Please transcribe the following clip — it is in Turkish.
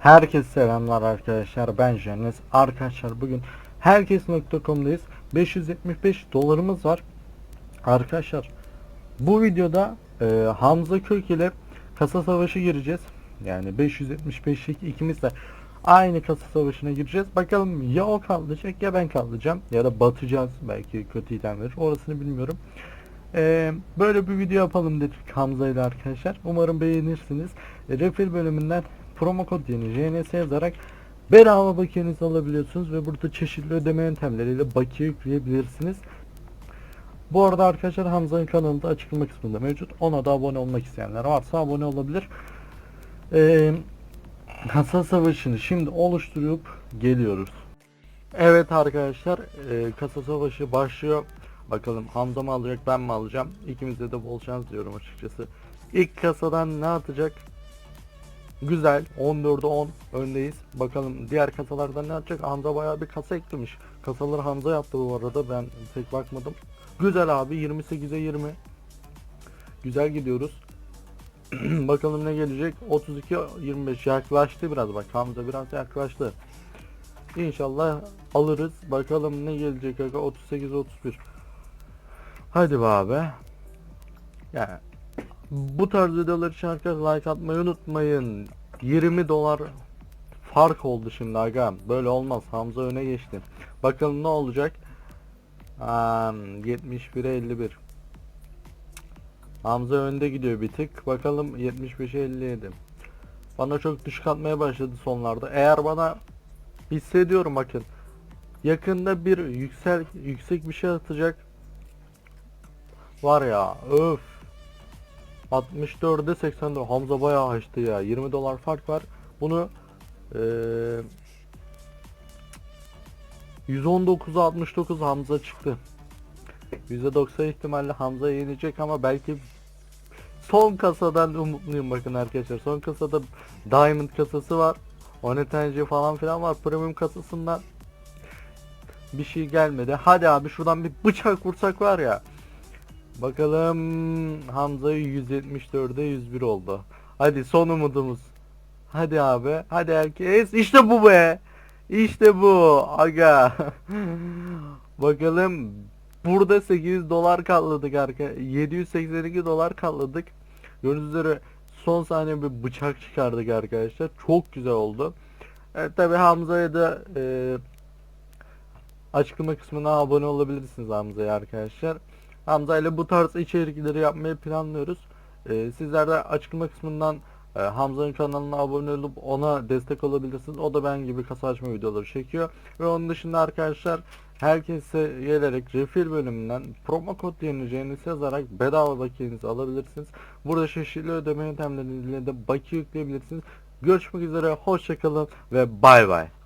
Herkese selamlar arkadaşlar. Ben Janes Arkadaşlar bugün herkes.com'dayız 575 dolarımız var. Arkadaşlar bu videoda e, Hamza Kök ile kasa savaşı gireceğiz. Yani 575'lik ikimiz de aynı kasa savaşına gireceğiz. Bakalım ya o kalacak ya ben kalacağım Ya da batacağız. Belki kötü item verir. Orasını bilmiyorum. Ee, böyle bir video yapalım dedik Hamza ile arkadaşlar. Umarım beğenirsiniz. E, Refill bölümünden promo kod yerine JNS yazarak bedava bakiyenizi alabiliyorsunuz ve burada çeşitli ödeme yöntemleriyle bakiye yükleyebilirsiniz. Bu arada arkadaşlar Hamza'nın kanalında açıklama kısmında mevcut. Ona da abone olmak isteyenler varsa abone olabilir. Ee, kasa savaşını şimdi oluşturup geliyoruz. Evet arkadaşlar e, kasa savaşı başlıyor. Bakalım Hamza mı alacak ben mi alacağım? İkimize de bol şans diyorum açıkçası. İlk kasadan ne atacak? Güzel 14'e 10 öndeyiz. Bakalım diğer kasalardan ne atacak? Hamza bayağı bir kasa eklemiş. Kasaları Hamza yaptı bu arada ben pek bakmadım. Güzel abi 28'e 20. Güzel gidiyoruz. Bakalım ne gelecek? 32 25 yaklaştı biraz bak Hamza biraz yaklaştı. İnşallah alırız. Bakalım ne gelecek aga 38 31. Hadi be abi. Yani bu tarz videolar için arkadaşlar like atmayı unutmayın. 20 dolar fark oldu şimdi aga. Böyle olmaz. Hamza öne geçti. Bakalım ne olacak? Aa, 71'e 51. Hamza önde gidiyor bir tık. Bakalım 75'e 57. Bana çok düşük atmaya başladı sonlarda. Eğer bana hissediyorum bakın. Yakında bir yüksel yüksek bir şey atacak. Var ya öf. 64'e 84 Hamza bayağı açtı ya. 20 dolar fark var. Bunu eee 119'a 69 Hamza çıktı. %90 ihtimalle Hamza yenecek ama belki son kasadan umutluyum bakın arkadaşlar. Son kasada Diamond kasası var. Onetenci falan filan var. Premium kasasından bir şey gelmedi. Hadi abi şuradan bir bıçak vursak var ya Bakalım Hamza'yı 174'e 101 oldu. Hadi son umudumuz. Hadi abi. Hadi herkes. İşte bu be. İşte bu. Aga. Bakalım. Burada 8 dolar kalladık arka. 782 dolar kalladık. Gördüğünüz üzere son saniye bir bıçak çıkardık arkadaşlar. Çok güzel oldu. Evet tabi Hamza'ya da e, açıklama kısmına abone olabilirsiniz Hamza'ya arkadaşlar. Hamza ile bu tarz içerikleri yapmayı planlıyoruz. Ee, sizler de açıklama kısmından e, Hamza'nın kanalına abone olup ona destek olabilirsiniz. O da ben gibi kasa açma videoları çekiyor. Ve onun dışında arkadaşlar herkese gelerek refill bölümünden promo kod yenileceğinizi yazarak bedava bakiyenizi alabilirsiniz. Burada çeşitli ödeme yöntemleriyle de bakiye yükleyebilirsiniz. Görüşmek üzere, hoşçakalın ve bay bay.